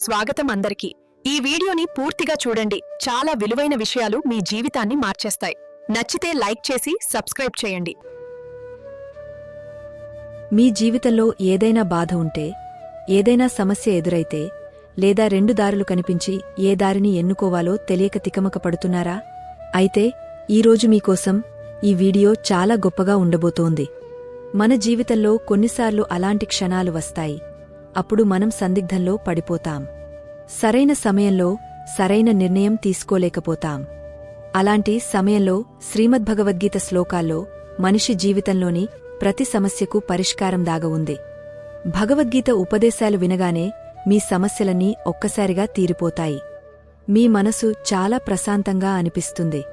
స్వాగతం అందరికీ. ఈ వీడియోని పూర్తిగా చూడండి. చాలా విలువైన విషయాలు మీ జీవితాన్ని మార్చేస్తాయి. నచ్చితే లైక్ చేసి సబ్స్క్రైబ్ చేయండి. మీ జీవితంలో ఏదైనా బాధ ఉంటే ఏదైనా సమస్య ఎదురైతే లేదా రెండు దారులు కనిపించి ఏ దారిని ఎన్నుకోవాలో తెలియక తికమక పడుతున్నారా? అయితే ఈరోజు మీకోసం ఈ వీడియో చాలా గొప్పగా ఉండబోతోంది. మన జీవితంలో కొన్నిసార్లు అలాంటి క్షణాలు వస్తాయి. అప్పుడు మనం సందిగ్ధంలో పడిపోతాం. సరైన సమయంలో సరైన నిర్ణయం తీసుకోలేకపోతాం. అలాంటి సమయంలో శ్రీమద్భగవద్గీత శ్లోకాల్లో మనిషి జీవితంలోని ప్రతి సమస్యకు పరిష్కారం దాగ ఉంది. భగవద్గీత ఉపదేశాలు వినగానే మీ సమస్యలన్నీ ఒక్కసారిగా తీరిపోతాయి. మీ మనసు చాలా ప్రశాంతంగా అనిపిస్తుంది.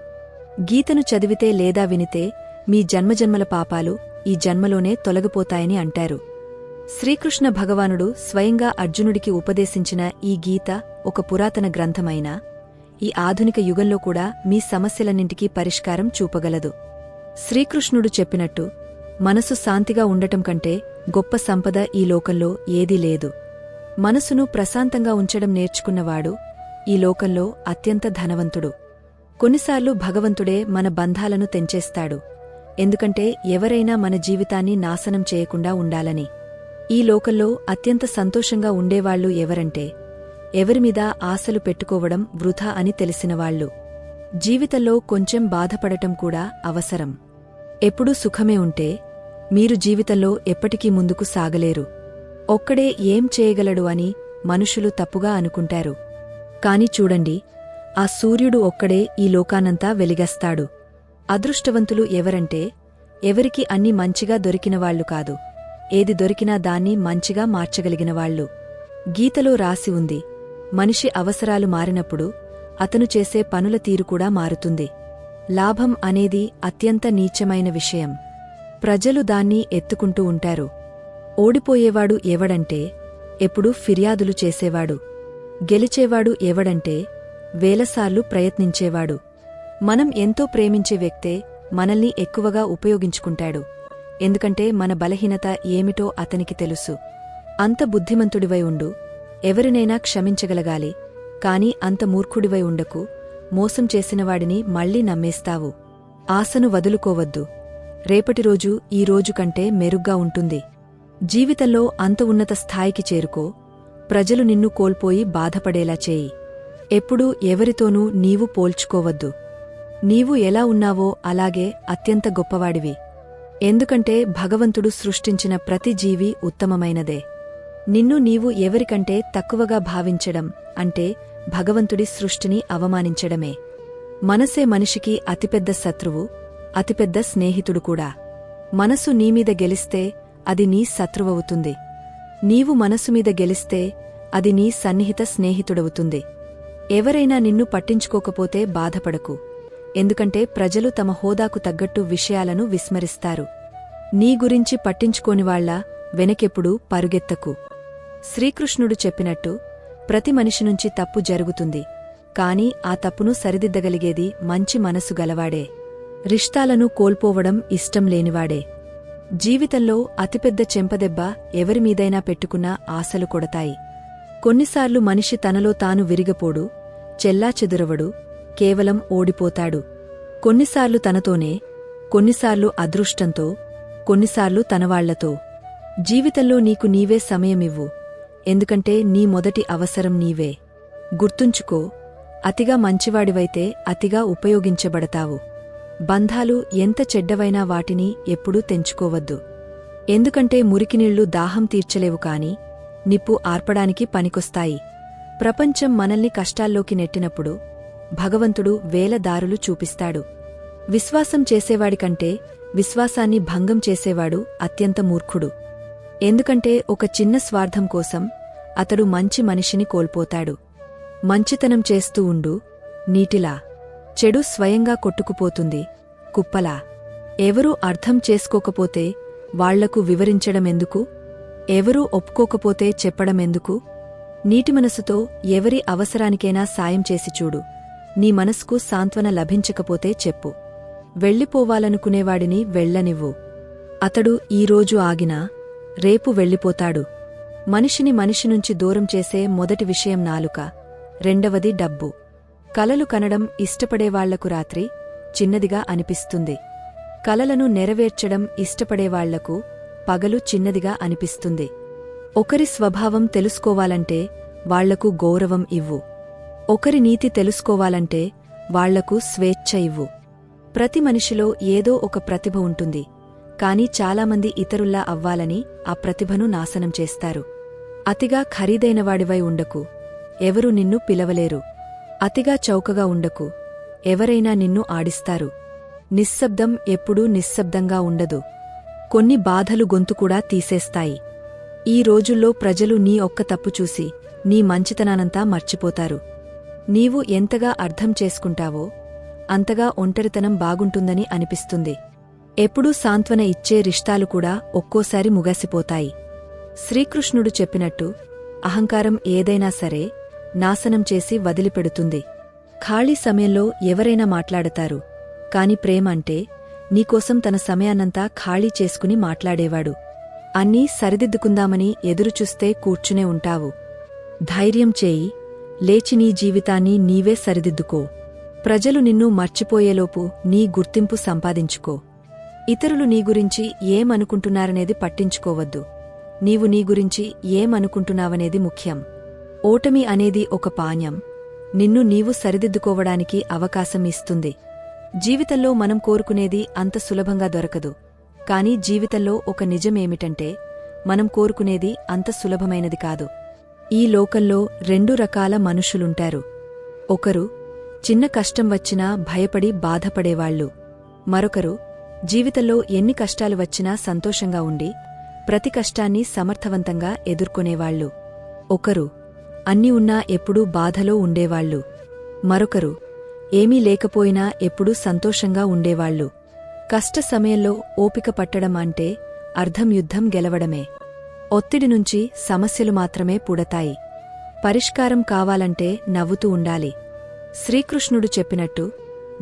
గీతను చదివితే లేదా వినితే మీ జన్మజన్మల పాపాలు ఈ జన్మలోనే తొలగిపోతాయని అంటారు. శ్రీకృష్ణ భగవానుడు స్వయంగా అర్జునుడికి ఉపదేశించిన ఈ గీత ఒక పురాతన గ్రంథమైనా? ఈ ఆధునిక యుగంలో కూడా మీ సమస్యలన్నింటికీ పరిష్కారం చూపగలదు. శ్రీకృష్ణుడు చెప్పినట్టు మనసు శాంతిగా ఉండటం కంటే గొప్ప సంపద ఈ లోకంలో ఏదీ లేదు. మనసును ప్రశాంతంగా ఉంచడం నేర్చుకున్నవాడు ఈ లోకంలో అత్యంత ధనవంతుడు. కొన్నిసార్లు భగవంతుడే మన బంధాలను తెంచేస్తాడు. ఎందుకంటే ఎవరైనా మన జీవితాన్ని నాశనం చేయకుండా ఉండాలని. ఈ లోకంలో అత్యంత సంతోషంగా ఉండేవాళ్ళు ఎవరంటే ఎవరిమీద ఆశలు పెట్టుకోవడం వృధా అని తెలిసినవాళ్ళు జీవితంలో కొంచెం బాధపడటం కూడా అవసరం. ఎప్పుడూ సుఖమే ఉంటే మీరు జీవితంలో ఎప్పటికీ ముందుకు సాగలేరు. ఒక్కడే ఏం చేయగలడు అని మనుషులు తప్పుగా అనుకుంటారు. కాని చూడండి ఆ సూర్యుడు ఒక్కడే ఈ లోకానంతా వెలిగస్తాడు. అదృష్టవంతులు ఎవరంటే ఎవరికి అన్ని మంచిగా దొరికినవాళ్ళు కాదు. ఏది దొరికినా దాన్ని మంచిగా మార్చగలిగినవాళ్ళు గీతలో రాసి ఉంది మనిషి అవసరాలు మారినప్పుడు అతను చేసే పనుల తీరు కూడా మారుతుంది. లాభం అనేది అత్యంత నీచమైన విషయం. ప్రజలు దాన్ని ఎత్తుకుంటూ ఉంటారు. ఓడిపోయేవాడు ఎవడంటే ఎప్పుడూ ఫిర్యాదులు చేసేవాడు. గెలిచేవాడు ఎవడంటే వేలసార్లు ప్రయత్నించేవాడు. మనం ఎంతో ప్రేమించే వ్యక్తే మనల్ని ఎక్కువగా ఉపయోగించుకుంటాడు. ఎందుకంటే మన బలహీనత ఏమిటో అతనికి తెలుసు. అంత బుద్ధిమంతుడివై ఉండు. ఎవరినైనా క్షమించగలగాలి. కాని అంత మూర్ఖుడివై ఉండకు. మోసం చేసినవాడిని మళ్ళీ నమ్మేస్తావు. ఆశను వదులుకోవద్దు. రేపటి రోజు ఈ రోజు కంటే మెరుగ్గా ఉంటుంది. జీవితంలో అంత ఉన్నత స్థాయికి చేరుకో. ప్రజలు నిన్ను కోల్పోయి బాధపడేలా చేయి. ఎప్పుడూ ఎవరితోనూ నీవు పోల్చుకోవద్దు. నీవు ఎలా ఉన్నావో అలాగే అత్యంత గొప్పవాడివి. ఎందుకంటే భగవంతుడు సృష్టించిన ప్రతి జీవి ఉత్తమమైనదే. నిన్ను నీవు ఎవరికంటే తక్కువగా భావించడం అంటే భగవంతుడి సృష్టిని అవమానించడమే. మనసే మనిషికి అతిపెద్ద శత్రువు అతిపెద్ద స్నేహితుడు కూడా. మనసు నీమీద గెలిస్తే అది నీ శత్రువవుతుంది. నీవు మనసు మీద గెలిస్తే అది నీ సన్నిహిత స్నేహితుడవుతుంది. ఎవరైనా నిన్ను పట్టించుకోకపోతే బాధపడకు. ఎందుకంటే ప్రజలు తమ హోదాకు తగ్గట్టు విషయాలను విస్మరిస్తారు. నీ గురించి పట్టించుకోనివాళ్ళ వెనకెప్పుడు పరుగెత్తకు. శ్రీకృష్ణుడు చెప్పినట్టు ప్రతి మనిషి నుంచి తప్పు జరుగుతుంది. కాని ఆ తప్పును సరిదిద్దగలిగేది మంచి మనసు గలవాడే. రిష్తాలను కోల్పోవడం ఇష్టం లేనివాడే. జీవితంలో అతిపెద్ద చెంపదెబ్బ ఎవరిమీదైనా పెట్టుకున్నా ఆశలు కొడతాయి. కొన్నిసార్లు మనిషి తనలో తాను విరిగపోడు చెల్లాచెదురవడు కేవలం ఓడిపోతాడు. కొన్నిసార్లు తనతోనే కొన్నిసార్లు అదృష్టంతో కొన్నిసార్లు తనవాళ్ళతో. జీవితంలో నీకు నీవే సమయమివ్వు. ఎందుకంటే నీ మొదటి అవసరం నీవే. గుర్తుంచుకో అతిగా మంచివాడివైతే అతిగా ఉపయోగించబడతావు. బంధాలు ఎంత చెడ్డవైనా వాటిని ఎప్పుడూ తెంచుకోవద్దు. ఎందుకంటే మురికినీళ్ళు దాహం తీర్చలేవు కాని నిప్పు ఆర్పడానికి పనికొస్తాయి. ప్రపంచం మనల్ని కష్టాల్లోకి నెట్టినప్పుడు భగవంతుడు వేల దారులు చూపిస్తాడు. విశ్వాసం చేసేవాడికంటే విశ్వాసాన్ని భంగం చేసేవాడు అత్యంత మూర్ఖుడు. ఎందుకంటే ఒక చిన్న స్వార్థం కోసం అతడు మంచి మనిషిని కోల్పోతాడు. మంచితనం చేస్తూ ఉండు నీటిలా. చెడు స్వయంగా కొట్టుకుపోతుంది కుప్పలా. ఎవరూ అర్థం చేసుకోకపోతే వాళ్ళకు వివరించడమెందుకు? ఎవరూ ఒప్పుకోకపోతే చెప్పడమెందుకు? నీటి మనసుతో ఎవరి అవసరానికైనా సాయం చేసి చూడు. నీ మనసుకు సాంత్వన లభించకపోతే చెప్పు. వెళ్ళిపోవాలనుకునేవాడిని వెళ్ళనివ్వు. అతడు ఈరోజు ఆగినా రేపు వెళ్ళిపోతాడు. మనిషిని మనిషి నుంచి దూరం చేసే మొదటి విషయం నాలుక. రెండవది డబ్బు. కలలు కనడం ఇష్టపడేవాళ్ళకు రాత్రి చిన్నదిగా అనిపిస్తుంది. కలలను నెరవేర్చడం ఇష్టపడేవాళ్ళకు పగలు చిన్నదిగా అనిపిస్తుంది. ఒకరి స్వభావం తెలుసుకోవాలంటే వాళ్ళకు గౌరవం ఇవ్వు. ఒకరి నీతి తెలుసుకోవాలంటే వాళ్ళకు స్వేచ్ఛ ఇవ్వు. ప్రతి మనిషిలో ఏదో ఒక ప్రతిభ ఉంటుంది. కాని చాలామంది ఇతరుల్లా అవ్వాలని ఆ ప్రతిభను నాశనం చేస్తారు. అతిగా ఖరీదైనవాడివై ఉండకు. ఎవరు నిన్ను పిలవలేరు. అతిగా చౌకగా ఉండకు. ఎవరైనా నిన్ను ఆడిస్తారు. నిశ్శబ్దం ఎప్పుడూ నిశ్శబ్దంగా ఉండదు. కొన్ని బాధలు గొంతు కూడా తీసేస్తాయి. ఈ రోజుల్లో ప్రజలు నీ ఒక్క తప్పు చూసి నీ మంచితనానంతా మర్చిపోతారు. నీవు ఎంతగా అర్థం చేసుకుంటావో అంతగా ఒంటరితనం బాగుంటుందని అనిపిస్తుంది. ఎప్పుడూ సాంత్వన ఇచ్చే రిష్టాలు కూడా ఒక్కోసారి ముగసిపోతాయి. శ్రీకృష్ణుడు చెప్పినట్టు అహంకారం ఏదైనా సరే నాశనం చేసి వదిలిపెడుతుంది. ఖాళీ సమయంలో ఎవరైనా మాట్లాడతారు. కాని ప్రేమ అంటే నీకోసం తన సమయాన్నంతా ఖాళీ చేసుకుని మాట్లాడేవాడు. అన్నీ సరిదిద్దుకుందామని ఎదురుచూస్తే కూర్చునే ఉంటావు. ధైర్యం చేయి లేచి నీ జీవితాన్ని నీవే సరిదిద్దుకో. ప్రజలు నిన్ను మర్చిపోయేలోపు నీ గుర్తింపు సంపాదించుకో. ఇతరులు నీ గురించి ఏమనుకుంటున్నారనేది పట్టించుకోవద్దు. నీవు నీ గురించి ఏమనుకుంటున్నావనేది ముఖ్యం. ఓటమి అనేది ఒక పాణ్యం. నిన్ను నీవు సరిదిద్దుకోవడానికి అవకాశం ఇస్తుంది. జీవితంలో మనం కోరుకునేది అంత సులభంగా దొరకదు. కాని జీవితంలో ఒక నిజమేమిటంటే మనం కోరుకునేది అంత సులభమైనది కాదు. ఈ లోకంలో రెండు రకాల మనుషులుంటారు. ఒకరు చిన్న కష్టం వచ్చినా భయపడి బాధపడేవాళ్ళు మరొకరు జీవితంలో ఎన్ని కష్టాలు వచ్చినా సంతోషంగా ఉండి ప్రతి కష్టాన్ని సమర్థవంతంగా ఎదుర్కొనేవాళ్ళు ఒకరు అన్ని ఉన్నా ఎప్పుడూ బాధలో ఉండేవాళ్ళు మరొకరు ఏమీ లేకపోయినా ఎప్పుడూ సంతోషంగా ఉండేవాళ్ళు కష్ట సమయంలో ఓపిక పట్టడం అంటే అర్ధం యుద్ధం గెలవడమే. ఒత్తిడి నుంచి సమస్యలు మాత్రమే పుడతాయి. పరిష్కారం కావాలంటే నవ్వుతూ ఉండాలి. శ్రీకృష్ణుడు చెప్పినట్టు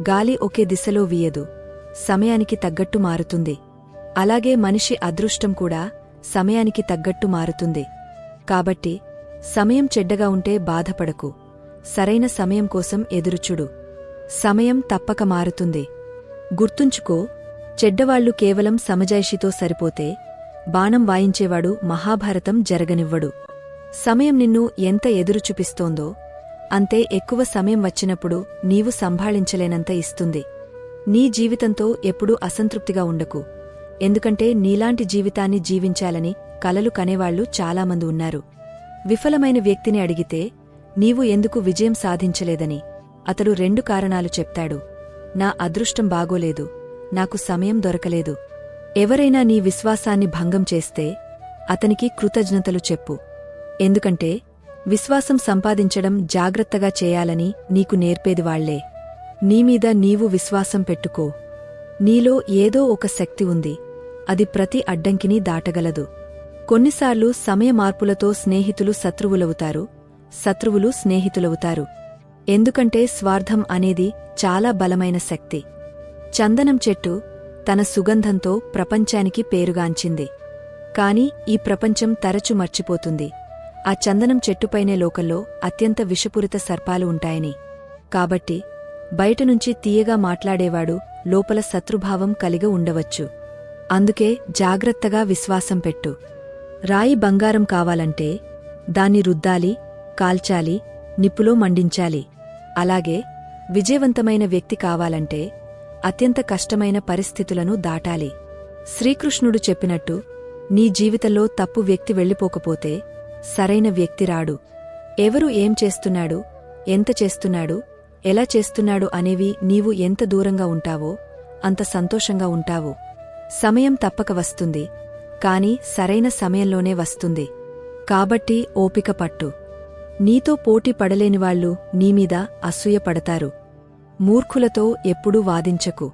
గాలి ఒకే దిశలో వీయదు. సమయానికి తగ్గట్టు మారుతుంది. అలాగే మనిషి అదృష్టం కూడా సమయానికి తగ్గట్టు మారుతుంది. కాబట్టి సమయం చెడ్డగా ఉంటే బాధపడకు. సరైన సమయం కోసం ఎదురుచుడు. సమయం తప్పక మారుతుంది. గుర్తుంచుకో చెడ్డవాళ్ళు కేవలం సమజాయిషితో సరిపోతే బాణం వాయించేవాడు మహాభారతం జరగనివ్వడు. సమయం నిన్ను ఎంత ఎదురు చూపిస్తోందో అంతే ఎక్కువ సమయం వచ్చినప్పుడు నీవు సంభాళించలేనంత ఇస్తుంది. నీ జీవితంతో ఎప్పుడూ అసంతృప్తిగా ఉండకు. ఎందుకంటే నీలాంటి జీవితాన్ని జీవించాలని కలలు కనేవాళ్ళు చాలామంది ఉన్నారు. విఫలమైన వ్యక్తిని అడిగితే నీవు ఎందుకు విజయం సాధించలేదని? అతడు రెండు కారణాలు చెప్తాడు. నా అదృష్టం బాగోలేదు. నాకు సమయం దొరకలేదు. ఎవరైనా నీ విశ్వాసాన్ని భంగం చేస్తే అతనికి కృతజ్ఞతలు చెప్పు. ఎందుకంటే విశ్వాసం సంపాదించడం జాగ్రత్తగా చేయాలని నీకు నేర్పేది వాళ్ళే. నీమీద నీవు విశ్వాసం పెట్టుకో. నీలో ఏదో ఒక శక్తి ఉంది. అది ప్రతి అడ్డంకిని దాటగలదు. కొన్నిసార్లు సమయ మార్పులతో స్నేహితులు శత్రువులవుతారు. శత్రువులు స్నేహితులవుతారు. ఎందుకంటే స్వార్థం అనేది చాలా బలమైన శక్తి. చందనం చెట్టు తన సుగంధంతో ప్రపంచానికి పేరుగాంచింది. కాని ఈ ప్రపంచం తరచు మర్చిపోతుంది. ఆ చందనం చెట్టుపైనే లోకంలో అత్యంత విషపూరిత సర్పాలు ఉంటాయని. కాబట్టి బయటనుంచి తీయగా మాట్లాడేవాడు లోపల శత్రుభావం కలిగి ఉండవచ్చు. అందుకే జాగ్రత్తగా విశ్వాసం పెట్టు. రాయి బంగారం కావాలంటే దాన్ని రుద్దాలి కాల్చాలి నిప్పులో మండించాలి. అలాగే విజయవంతమైన వ్యక్తి కావాలంటే అత్యంత కష్టమైన పరిస్థితులను దాటాలి. శ్రీకృష్ణుడు చెప్పినట్టు నీ జీవితంలో తప్పు వ్యక్తి వెళ్ళిపోకపోతే సరైన వ్యక్తి రాడు. ఎవరు ఏం చేస్తున్నాడు ఎంత చేస్తున్నాడు ఎలా చేస్తున్నాడు అనేవి నీవు ఎంత దూరంగా ఉంటావో అంత సంతోషంగా ఉంటావు. సమయం తప్పక వస్తుంది కాని సరైన సమయంలోనే వస్తుంది. కాబట్టి ఓపిక పట్టు. నీతో పోటీ పడలేనివాళ్ళు నీమీద అసూయ పడతారు. మూర్ఖులతో ఎప్పుడూ వాదించకు.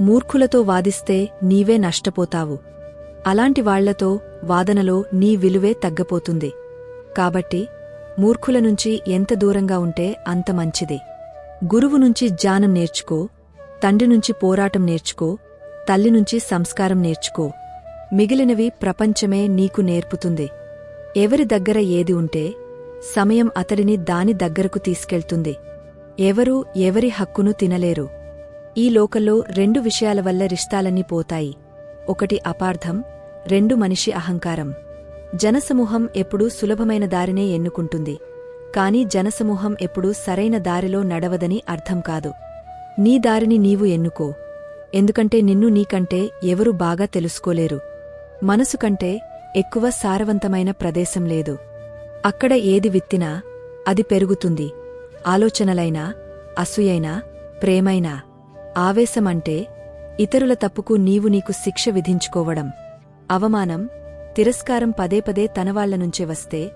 మూర్ఖులతో వాదిస్తే నీవే నష్టపోతావు. అలాంటి వాళ్ళతో వాదనలో నీ విలువే తగ్గపోతుంది. కాబట్టి మూర్ఖుల నుంచి ఎంత దూరంగా ఉంటే అంత మంచిది. గురువు నుంచి జ్ఞానం నేర్చుకో తండ్రి నుంచి పోరాటం నేర్చుకో తల్లి నుంచి సంస్కారం నేర్చుకో. మిగిలినవి ప్రపంచమే నీకు నేర్పుతుంది. ఎవరి దగ్గర ఏది ఉంటే సమయం అతడిని దాని దగ్గరకు తీసుకెళ్తుంది. ఎవరూ ఎవరి హక్కును తినలేరు. ఈ లోకల్లో రెండు విషయాల వల్ల రిష్టాలన్నీ పోతాయి. ఒకటి అపార్థం రెండు మనిషి అహంకారం. జనసమూహం ఎప్పుడూ సులభమైన దారినే ఎన్నుకుంటుంది. కాని జనసమూహం ఎప్పుడూ సరైన దారిలో నడవదని అర్థం కాదు. నీ దారిని నీవు ఎన్నుకో. ఎందుకంటే నిన్ను నీకంటే ఎవరు బాగా తెలుసుకోలేరు. మనసు కంటే ఎక్కువ సారవంతమైన ప్రదేశం లేదు. అక్కడ ఏది విత్తినా అది పెరుగుతుంది. ఆలోచనలైనా అసూయైనా ప్రేమైనా ఆవేశమంటే ఇతరుల తప్పుకు నీవు నీకు శిక్ష విధించుకోవడం. అవమానం తిరస్కారం పదే పదే తనవాళ్ళ నుంచే వస్తే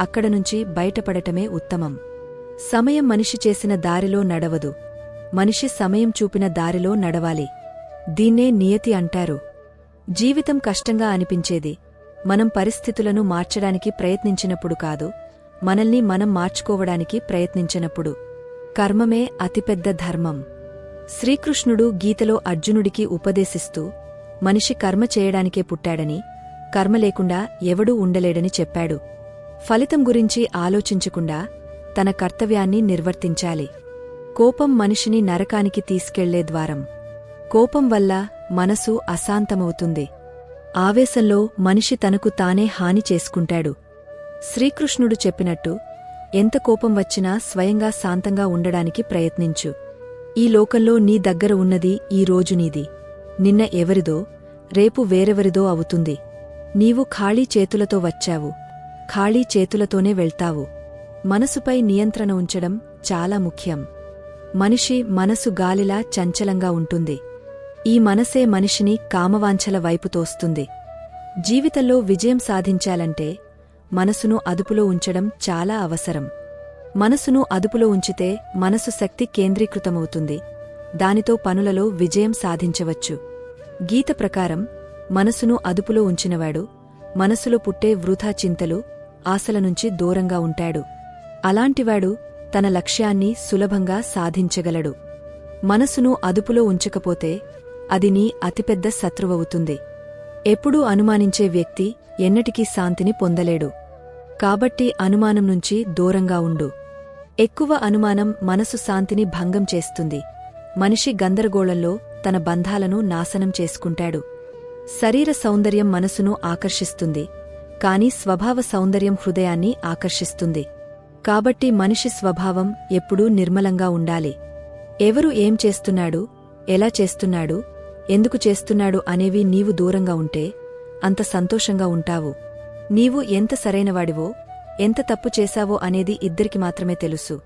అక్కడ నుంచి బయటపడటమే ఉత్తమం. సమయం మనిషి చేసిన దారిలో నడవదు. మనిషి సమయం చూపిన దారిలో నడవాలి. దీన్నే నియతి అంటారు. జీవితం కష్టంగా అనిపించేది. మనం పరిస్థితులను మార్చడానికి ప్రయత్నించినప్పుడు కాదు మనల్ని మనం మార్చుకోవడానికి ప్రయత్నించినప్పుడు. కర్మమే అతిపెద్ద ధర్మం. శ్రీకృష్ణుడు గీతలో అర్జునుడికి ఉపదేశిస్తూ మనిషి కర్మ చేయడానికే పుట్టాడని కర్మ లేకుండా ఎవడూ ఉండలేడని చెప్పాడు. ఫలితం గురించి ఆలోచించకుండా తన కర్తవ్యాన్ని నిర్వర్తించాలి. కోపం మనిషిని నరకానికి తీసుకెళ్ళే ద్వారం. కోపం వల్ల మనసు అశాంతమవుతుంది. ఆవేశంలో మనిషి తనకు తానే హాని చేసుకుంటాడు. శ్రీకృష్ణుడు చెప్పినట్టు ఎంత కోపం వచ్చినా స్వయంగా శాంతంగా ఉండడానికి ప్రయత్నించు. ఈ లోకంలో నీ దగ్గర ఉన్నది ఈ రోజు నీది. నిన్న ఎవరిదో రేపు వేరెవరిదో అవుతుంది. నీవు ఖాళీ చేతులతో వచ్చావు. ఖాళీ చేతులతోనే వెళ్తావు. మనసుపై నియంత్రణ ఉంచడం చాలా ముఖ్యం. మనిషి మనసు గాలిలా చంచలంగా ఉంటుంది. ఈ మనసే మనిషిని కామవాంఛల వైపు తోస్తుంది జీవితంలో విజయం సాధించాలంటే మనసును అదుపులో ఉంచడం చాలా అవసరం. మనసును అదుపులో ఉంచితే మనసు శక్తి కేంద్రీకృతమవుతుంది. దానితో పనులలో విజయం సాధించవచ్చు. గీత ప్రకారం మనసును అదుపులో ఉంచినవాడు మనసులో పుట్టే వృథా చింతలు ఆశల నుంచి దూరంగా ఉంటాడు. అలాంటివాడు తన లక్ష్యాన్ని సులభంగా సాధించగలడు. మనసును అదుపులో ఉంచకపోతే అది నీ అతిపెద్ద శత్రువవుతుంది. ఎప్పుడూ అనుమానించే వ్యక్తి ఎన్నటికీ శాంతిని పొందలేడు. కాబట్టి అనుమానం నుంచి దూరంగా ఉండు. ఎక్కువ అనుమానం మనసు శాంతిని భంగం చేస్తుంది. మనిషి గందరగోళంలో తన బంధాలను నాశనం చేసుకుంటాడు. శరీర సౌందర్యం మనసును ఆకర్షిస్తుంది. కాని స్వభావ సౌందర్యం హృదయాన్ని ఆకర్షిస్తుంది. కాబట్టి మనిషి స్వభావం ఎప్పుడూ నిర్మలంగా ఉండాలి. ఎవరు ఏం చేస్తున్నాడు? ఎలా చేస్తున్నాడు? ఎందుకు చేస్తున్నాడు అనేవి నీవు దూరంగా ఉంటే అంత సంతోషంగా ఉంటావు. నీవు ఎంత సరైనవాడివో ఎంత తప్పు చేశావో అనేది ఇద్దరికి మాత్రమే తెలుసు.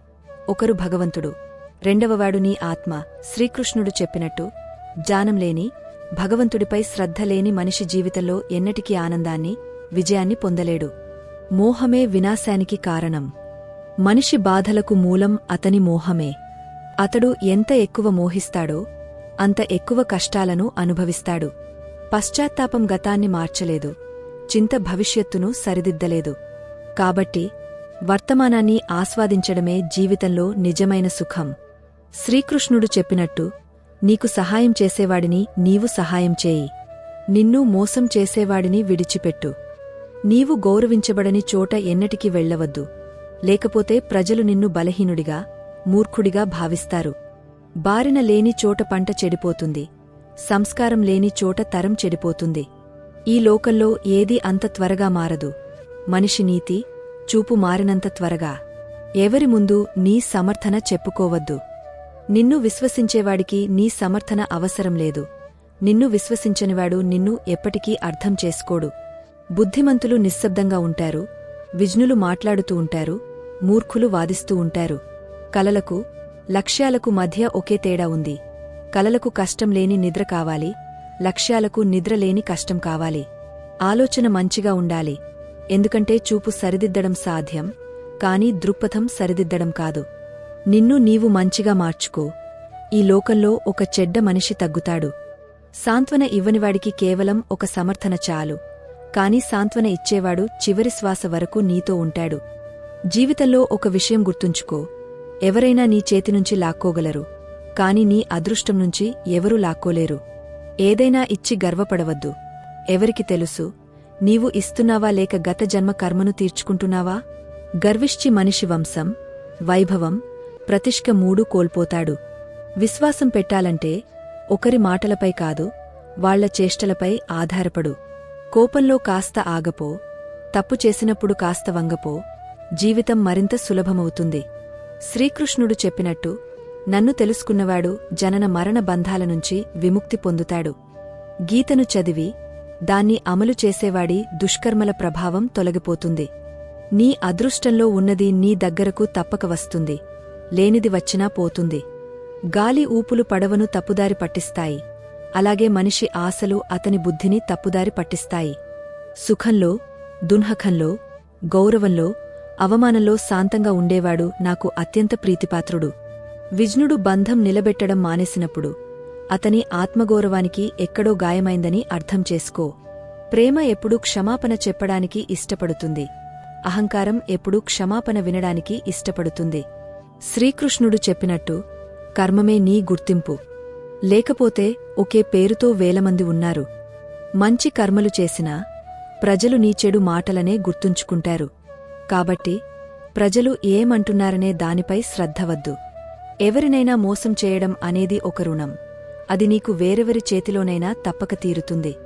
ఒకరు భగవంతుడు రెండవవాడు నీ ఆత్మ శ్రీకృష్ణుడు చెప్పినట్టు. జానం లేని భగవంతుడిపై శ్రద్ధ లేని మనిషి జీవితంలో ఎన్నటికీ ఆనందాన్ని విజయాన్ని పొందలేడు. మోహమే వినాశానికి కారణం. మనిషి బాధలకు మూలం అతని మోహమే. అతడు ఎంత ఎక్కువ మోహిస్తాడో అంత ఎక్కువ కష్టాలను అనుభవిస్తాడు. పశ్చాత్తాపం గతాన్ని మార్చలేదు. చింత భవిష్యత్తును సరిదిద్దలేదు. కాబట్టి వర్తమానాన్ని ఆస్వాదించడమే జీవితంలో నిజమైన సుఖం. శ్రీకృష్ణుడు చెప్పినట్టు నీకు సహాయం చేసేవాడిని నీవు సహాయం చేయి. నిన్ను మోసం చేసేవాడిని విడిచిపెట్టు. నీవు గౌరవించబడని చోట ఎన్నటికి వెళ్ళవద్దు లేకపోతే ప్రజలు నిన్ను బలహీనుడిగా మూర్ఖుడిగా భావిస్తారు. బారిన లేని చోట పంట చెడిపోతుంది. సంస్కారం లేని చోట తరం చెడిపోతుంది. ఈ లోకంలో ఏదీ అంత త్వరగా మారదు. మనిషి నీతి చూపు మారినంత త్వరగా. ఎవరి ముందు నీ సమర్థన చెప్పుకోవద్దు. నిన్ను విశ్వసించేవాడికి నీ సమర్థన అవసరం లేదు. నిన్ను విశ్వసించనివాడు నిన్ను ఎప్పటికీ అర్థం చేసుకోడు. బుద్ధిమంతులు నిశ్శబ్దంగా ఉంటారు. విజ్ఞులు మాట్లాడుతూ ఉంటారు. మూర్ఖులు వాదిస్తూ ఉంటారు. కలలకు లక్ష్యాలకు మధ్య ఒకే తేడా ఉంది. కలలకు కష్టం లేని నిద్ర కావాలి. లక్ష్యాలకు నిద్రలేని కష్టం కావాలి. ఆలోచన మంచిగా ఉండాలి. ఎందుకంటే చూపు సరిదిద్దడం సాధ్యం కాని దృక్పథం సరిదిద్దడం కాదు. నిన్ను నీవు మంచిగా మార్చుకో. ఈ లోకంలో ఒక చెడ్డ మనిషి తగ్గుతాడు. సాంత్వన ఇవ్వనివాడికి కేవలం ఒక సమర్థన చాలు. కాని సాంత్వన ఇచ్చేవాడు చివరి శ్వాస వరకు నీతో ఉంటాడు. జీవితంలో ఒక విషయం గుర్తుంచుకో. ఎవరైనా నీ చేతినుంచి లాక్కోగలరు. కాని నీ అదృష్టం నుంచి ఎవరూ లాక్కోలేరు. ఏదైనా ఇచ్చి గర్వపడవద్దు. ఎవరికి తెలుసు నీవు ఇస్తున్నావా లేక గత జన్మ కర్మను తీర్చుకుంటున్నావా? గర్విష్చి మనిషి వంశం వైభవం ప్రతిష్క మూడు కోల్పోతాడు. విశ్వాసం పెట్టాలంటే ఒకరి మాటలపై కాదు వాళ్ళ చేష్టలపై ఆధారపడు. కోపంలో కాస్త ఆగపో తప్పు చేసినప్పుడు కాస్త వంగపో జీవితం మరింత సులభమవుతుంది. శ్రీకృష్ణుడు చెప్పినట్టు నన్ను తెలుసుకున్నవాడు జనన మరణ బంధాల నుంచి విముక్తి పొందుతాడు. గీతను చదివి దాన్ని అమలు చేసేవాడి దుష్కర్మల ప్రభావం తొలగిపోతుంది. నీ అదృష్టంలో ఉన్నది నీ దగ్గరకు తప్పక వస్తుంది. లేనిది వచ్చినా పోతుంది. గాలి ఊపులు పడవను తప్పుదారి పట్టిస్తాయి. అలాగే మనిషి ఆశలు అతని బుద్ధిని తప్పుదారి పట్టిస్తాయి. సుఖంలో దున్హకంలో గౌరవంలో అవమానంలో శాంతంగా ఉండేవాడు నాకు అత్యంత ప్రీతిపాత్రుడు. విజ్ఞుడు బంధం నిలబెట్టడం మానేసినప్పుడు అతని ఆత్మగౌరవానికి ఎక్కడో గాయమైందని అర్థం చేసుకో. ప్రేమ ఎప్పుడూ క్షమాపణ చెప్పడానికి ఇష్టపడుతుంది. అహంకారం ఎప్పుడూ క్షమాపణ వినడానికి ఇష్టపడుతుంది. శ్రీకృష్ణుడు చెప్పినట్టు కర్మమే నీ గుర్తింపు. లేకపోతే ఒకే పేరుతో వేలమంది ఉన్నారు. మంచి కర్మలు చేసినా ప్రజలు నీ చెడు మాటలనే గుర్తుంచుకుంటారు. కాబట్టి ప్రజలు ఏమంటున్నారనే దానిపై శ్రద్ధవద్దు ఎవరినైనా మోసం చేయడం అనేది ఒక రుణం. అది నీకు వేరెవరి చేతిలోనైనా తప్పక తీరుతుంది.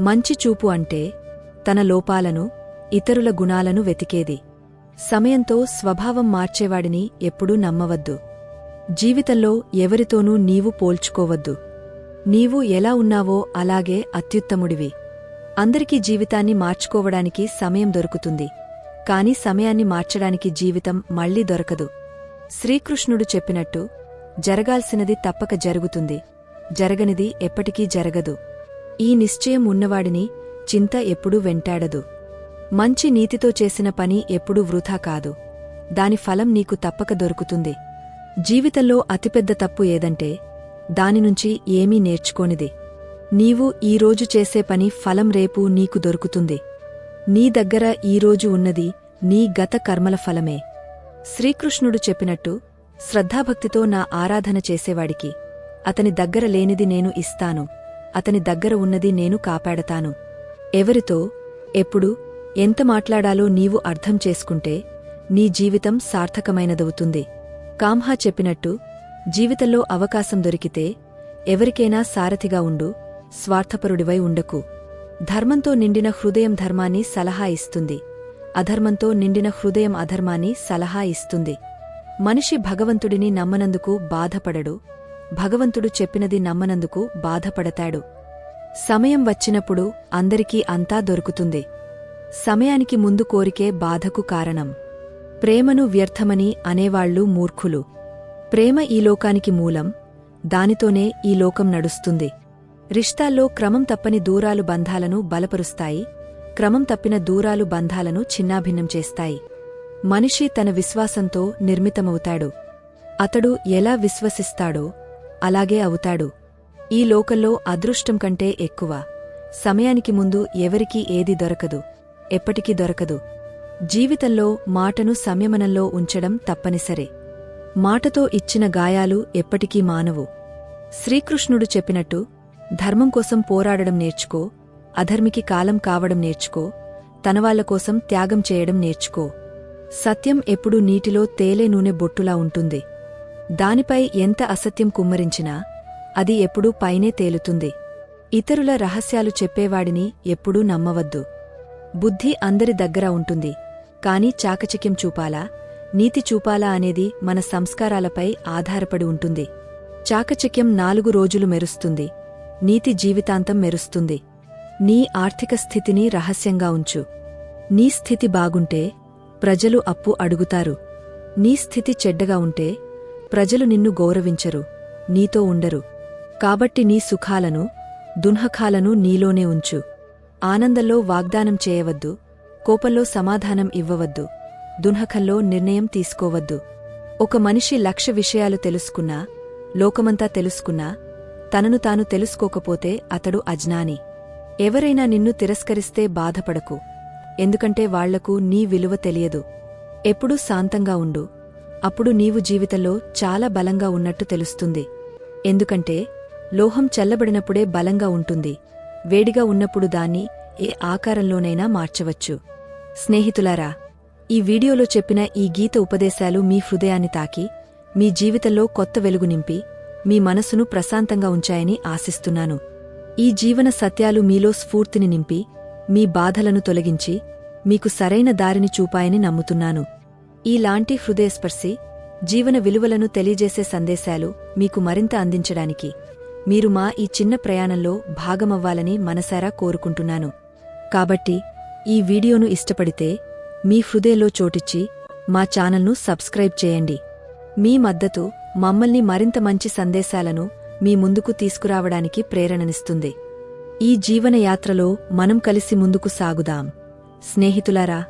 మంచి చూపు అంటే తన లోపాలను ఇతరుల గుణాలను వెతికేది. సమయంతో స్వభావం మార్చేవాడిని ఎప్పుడూ నమ్మవద్దు. జీవితంలో ఎవరితోనూ నీవు పోల్చుకోవద్దు. నీవు ఎలా ఉన్నావో అలాగే అత్యుత్తముడివి. అందరికీ జీవితాన్ని మార్చుకోవడానికి సమయం దొరుకుతుంది. కాని సమయాన్ని మార్చడానికి జీవితం మళ్ళీ దొరకదు. శ్రీకృష్ణుడు చెప్పినట్టు జరగాల్సినది తప్పక జరుగుతుంది. జరగనిది ఎప్పటికీ జరగదు. ఈ నిశ్చయం ఉన్నవాడిని చింత ఎప్పుడూ వెంటాడదు. మంచి నీతితో చేసిన పని ఎప్పుడూ వృథా కాదు. దాని ఫలం నీకు తప్పక దొరుకుతుంది. జీవితంలో అతిపెద్ద తప్పు ఏదంటే దానినుంచి ఏమీ నేర్చుకోనిది. నీవు ఈరోజు చేసే పని ఫలం రేపు నీకు దొరుకుతుంది. నీ దగ్గర ఈరోజు ఉన్నది నీ గత కర్మల ఫలమే. శ్రీకృష్ణుడు చెప్పినట్టు శ్రద్ధాభక్తితో నా ఆరాధన చేసేవాడికి. అతని దగ్గర లేనిది నేను ఇస్తాను. అతని దగ్గర ఉన్నది నేను కాపాడతాను. ఎవరితో ఎప్పుడు ఎంత మాట్లాడాలో నీవు అర్థం చేసుకుంటే నీ జీవితం సార్థకమైనదవుతుంది. కామ్హా చెప్పినట్టు జీవితంలో అవకాశం దొరికితే ఎవరికైనా సారథిగా ఉండు స్వార్థపరుడివై ఉండకు. ధర్మంతో నిండిన హృదయం ధర్మాన్ని సలహా ఇస్తుంది. అధర్మంతో నిండిన హృదయం అధర్మాన్ని సలహా ఇస్తుంది. మనిషి భగవంతుడిని నమ్మనందుకు బాధపడడు. భగవంతుడు చెప్పినది నమ్మనందుకు బాధపడతాడు. సమయం వచ్చినప్పుడు అందరికీ అంతా దొరుకుతుంది. సమయానికి ముందు కోరికే బాధకు కారణం. ప్రేమను వ్యర్థమని అనేవాళ్ళు మూర్ఖులు. ప్రేమ ఈ లోకానికి మూలం. దానితోనే ఈ లోకం నడుస్తుంది. రిష్తాల్లో క్రమం తప్పని దూరాలు బంధాలను బలపరుస్తాయి. క్రమం తప్పిన దూరాలు బంధాలను చిన్నాభిన్నం చేస్తాయి. మనిషి తన విశ్వాసంతో నిర్మితమవుతాడు. అతడు ఎలా విశ్వసిస్తాడో అలాగే అవుతాడు. ఈ లోకంలో అదృష్టం కంటే ఎక్కువ. సమయానికి ముందు ఎవరికీ ఏది దొరకదు. ఎప్పటికీ దొరకదు. జీవితంలో మాటను సంయమనంలో ఉంచడం తప్పనిసరే. మాటతో ఇచ్చిన గాయాలు ఎప్పటికీ మానవు. శ్రీకృష్ణుడు చెప్పినట్టు ధర్మం కోసం పోరాడడం నేర్చుకో అధర్మికి కాలం కావడం నేర్చుకో తనవాళ్ళ కోసం త్యాగం చేయడం నేర్చుకో. సత్యం ఎప్పుడూ నీటిలో తేలే నూనె బొట్టులా ఉంటుంది. దానిపై ఎంత అసత్యం కుమ్మరించినా అది ఎప్పుడూ పైనే తేలుతుంది. ఇతరుల రహస్యాలు చెప్పేవాడిని ఎప్పుడూ నమ్మవద్దు. బుద్ధి అందరి దగ్గర ఉంటుంది. కాని చాకచక్యం చూపాలా? నీతి చూపాలా అనేది మన సంస్కారాలపై ఆధారపడి ఉంటుంది. చాకచక్యం నాలుగు రోజులు మెరుస్తుంది. నీతి జీవితాంతం మెరుస్తుంది. నీ ఆర్థిక స్థితిని రహస్యంగా ఉంచు. నీ స్థితి బాగుంటే ప్రజలు అప్పు అడుగుతారు. నీ స్థితి చెడ్డగా ఉంటే ప్రజలు నిన్ను గౌరవించరు నీతో ఉండరు. కాబట్టి నీ సుఖాలను దున్హఖాలను నీలోనే ఉంచు. ఆనందంలో వాగ్దానం చేయవద్దు కోపంలో సమాధానం ఇవ్వవద్దు దున్హఖంలో నిర్ణయం తీసుకోవద్దు. ఒక మనిషి లక్ష విషయాలు తెలుసుకున్నా లోకమంతా తెలుసుకున్నా తనను తాను తెలుసుకోకపోతే అతడు అజ్ఞాని. ఎవరైనా నిన్ను తిరస్కరిస్తే బాధపడకు. ఎందుకంటే వాళ్ళకు నీ విలువ తెలియదు. ఎప్పుడూ శాంతంగా ఉండు. అప్పుడు నీవు జీవితంలో చాలా బలంగా ఉన్నట్టు తెలుస్తుంది. ఎందుకంటే లోహం చల్లబడినప్పుడే బలంగా ఉంటుంది. వేడిగా ఉన్నప్పుడు దాన్ని ఏ ఆకారంలోనైనా మార్చవచ్చు. స్నేహితులారా ఈ వీడియోలో చెప్పిన ఈ గీత ఉపదేశాలు మీ హృదయాన్ని తాకి మీ జీవితంలో కొత్త వెలుగు నింపి మీ మనసును ప్రశాంతంగా ఉంచాయని ఆశిస్తున్నాను. ఈ జీవన సత్యాలు మీలో స్ఫూర్తిని నింపి మీ బాధలను తొలగించి మీకు సరైన దారిని చూపాయని నమ్ముతున్నాను. ఈలాంటి హృదయస్పర్శి జీవన విలువలను తెలియజేసే సందేశాలు మీకు మరింత అందించడానికి మీరు మా ఈ చిన్న ప్రయాణంలో భాగమవ్వాలని మనసారా కోరుకుంటున్నాను. కాబట్టి ఈ వీడియోను ఇష్టపడితే మీ హృదయంలో చోటిచ్చి మా ఛానల్ను సబ్స్క్రైబ్ చేయండి. మీ మద్దతు మమ్మల్ని మరింత మంచి సందేశాలను మీ ముందుకు తీసుకురావడానికి ప్రేరణనిస్తుంది. ఈ జీవనయాత్రలో మనం కలిసి ముందుకు సాగుదాం. స్నేహితులారా